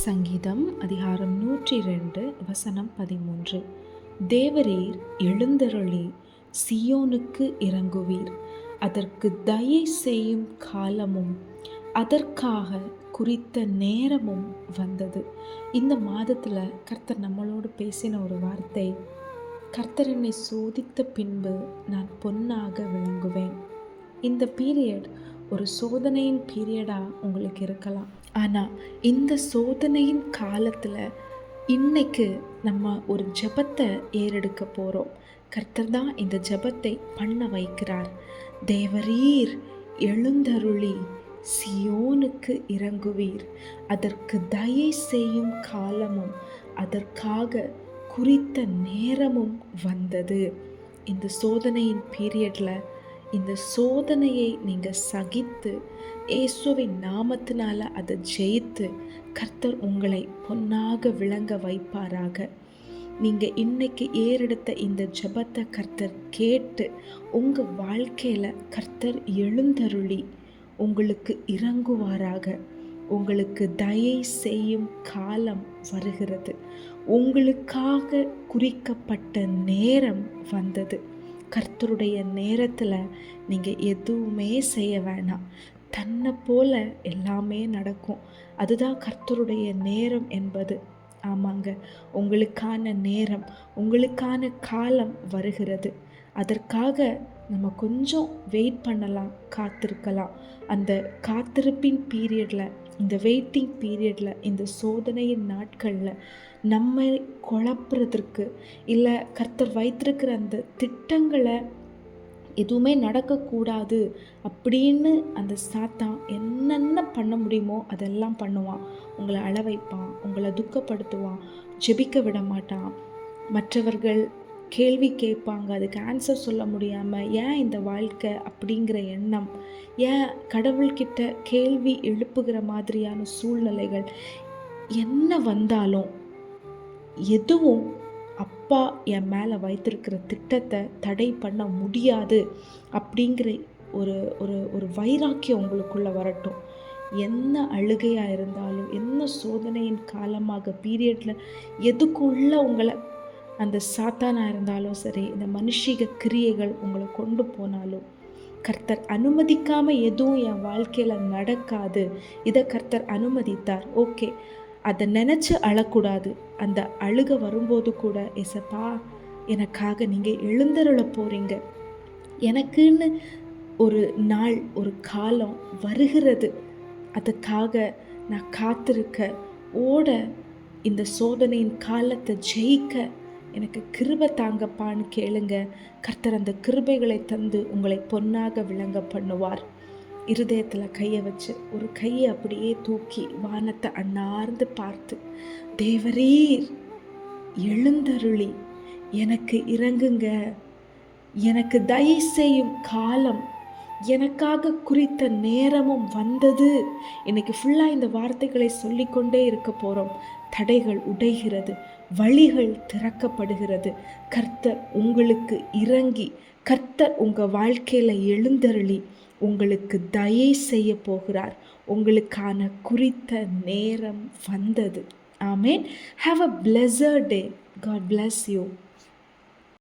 சங்கீதம் அதிகாரம் நூற்றி ரெண்டு வசனம் பதிமூன்று. தேவரீர் எழுந்தருளி சியோனுக்கு இறங்குவீர். அதற்கு தயை செய்யும் காலமும் அதற்காக குறித்த நேரமும் வந்தது. இந்த மாதத்தில் கர்த்தர் நம்மளோடு பேசின ஒரு வார்த்தை கர்த்தர் என்னை சோதித்த பின்பு நான் பொன்னாக விளங்குவேன். இந்த பீரியட் ஒரு சோதனையின் பீரியடாக உங்களுக்கு இருக்கலாம். ஆனால் இந்த சோதனையின் காலத்தில் இன்னைக்கு நம்ம ஒரு ஜெபத்தை ஏறெடுக்க போகிறோம் கர்த்தர் தான் இந்த ஜெபத்தை பண்ண வைக்கிறார். தேவரீர் எழுந்தருளி சியோனுக்கு இறங்குவீர். அதற்கு தயை செய்யும் காலமும் அதற்காக குறித்த நேரமும் வந்தது. இந்த சோதனையின் பீரியடில் இந்த சோதனையை நீங்கள் சகித்து இயேசுவின் நாமத்தினால் அதை ஜெயித்து கர்த்தர் உங்களை பொன்னாக விளங்க வைப்பாராக. நீங்கள் இன்னைக்கு ஏறெடுத்த இந்த ஜெபத்தை கர்த்தர் கேட்டு உங்கள் வாழ்க்கையில் கர்த்தர் எழுந்தருளி உங்களுக்கு இறங்குவாராக. உங்களுக்கு தயை செய்யும் காலம் வருகிறது. உங்களுக்காக குறிக்கப்பட்ட நேரம் வந்தது. கர்த்தருடைய நேரத்தில் நீங்கள் எதுவுமே செய்ய வேணாம். தன்னை போல எல்லாமே நடக்கும். அதுதான் கர்த்தருடைய நேரம் என்பது. ஆமாங்க. உங்களுக்கான நேரம் உங்களுக்கான காலம் வருகிறது. அதற்காக நம்ம கொஞ்சம் வெயிட் பண்ணலாம் காத்திருக்கலாம். அந்த காத்திருப்பின் பீரியடில் இந்த வெயிட்டிங் பீரியடில் இந்த சோதனையின் நாட்களில் நம்மை குழப்புறதற்கு இல்லை கர்த்தர் வைத்திருக்கிற அந்த திட்டங்களை எதுவுமே நடக்கக்கூடாது அப்படின்னு அந்த சாத்தான் என்னென்ன பண்ண முடியுமோ அதெல்லாம் பண்ணுவான். உங்களை அளவைப்பான் உங்களை துக்கப்படுத்துவான் ஜெபிக்க விட மாட்டான். மற்றவர்கள் கேள்வி கேட்பாங்க. அதுக்கு ஆன்சர் சொல்ல முடியாமல் ஏன் இந்த வாழ்க்கை? அப்படிங்கிற எண்ணம். ஏன் கடவுள்கிட்ட கேள்வி எழுப்புகிற மாதிரியான சூழ்நிலைகள்? என்ன வந்தாலும் எதுவும் அப்பா என் மேலே வைத்திருக்கிற திட்டத்தை தடை பண்ண முடியாது அப்படிங்கிற ஒரு ஒரு ஒரு வைராக்கியம் உங்களுக்குள்ளே வரட்டும். என்ன அழுகையாக இருந்தாலும் என்ன சோதனையின் காலமாக பீரியடில் எதுக்குள்ள உங்களை அந்த சாத்தானாக இருந்தாலும் சரி இந்த மனுஷிக கிரியைகள் உங்களை கொண்டு போனாலும் கர்த்தர் அனுமதிக்காமல் எதுவும் என் வாழ்க்கையில் நடக்காது. இதை கர்த்தர் அனுமதித்தார். ஓகே. அதை நினச்சி அழக்கூடாது. அந்த அழுக வரும்போது கூட எசப்பா எனக்காக நீங்கள் எழுந்தருள போகிறீங்க எனக்குன்னு ஒரு நாள் ஒரு காலம் வருகிறது. அதுக்காக நான் காத்திருக்க ஓட இந்த சோதனையின் காலத்தை ஜெயிக்க எனக்கு கிருபை தாங்கப்பான்னு கேளுங்க. கர்த்தர் அந்த கிருபைகளை தந்து உங்களை பொன்னாக விளங்க பண்ணுவார். இருதயத்தில் கையை வச்சு ஒரு கையை அப்படியே தூக்கி வானத்தை அண்ணார்ந்து பார்த்து தேவரீர் எழுந்தருளி எனக்கு இறங்குங்க. எனக்கு தயை செய்யும் காலம் எனக்காக குறித்த நேரமும் வந்தது. இன்னைக்கு ஃபுல்லாக இந்த வார்த்தைகளை சொல்லிக்கொண்டே இருக்க போகிறோம் தடைகள் உடைகிறது வழிகள் திறக்கப்படுகிறது. கர்த்தர் உங்களுக்கு இறங்கி கர்த்தர் உங்கள் வாழ்க்கையில் எழுந்தருளி உங்களுக்கு தயை செய்ய போகிறார். உங்களுக்கான குறித்த நேரம் வந்தது. Amen have a pleasure day God bless you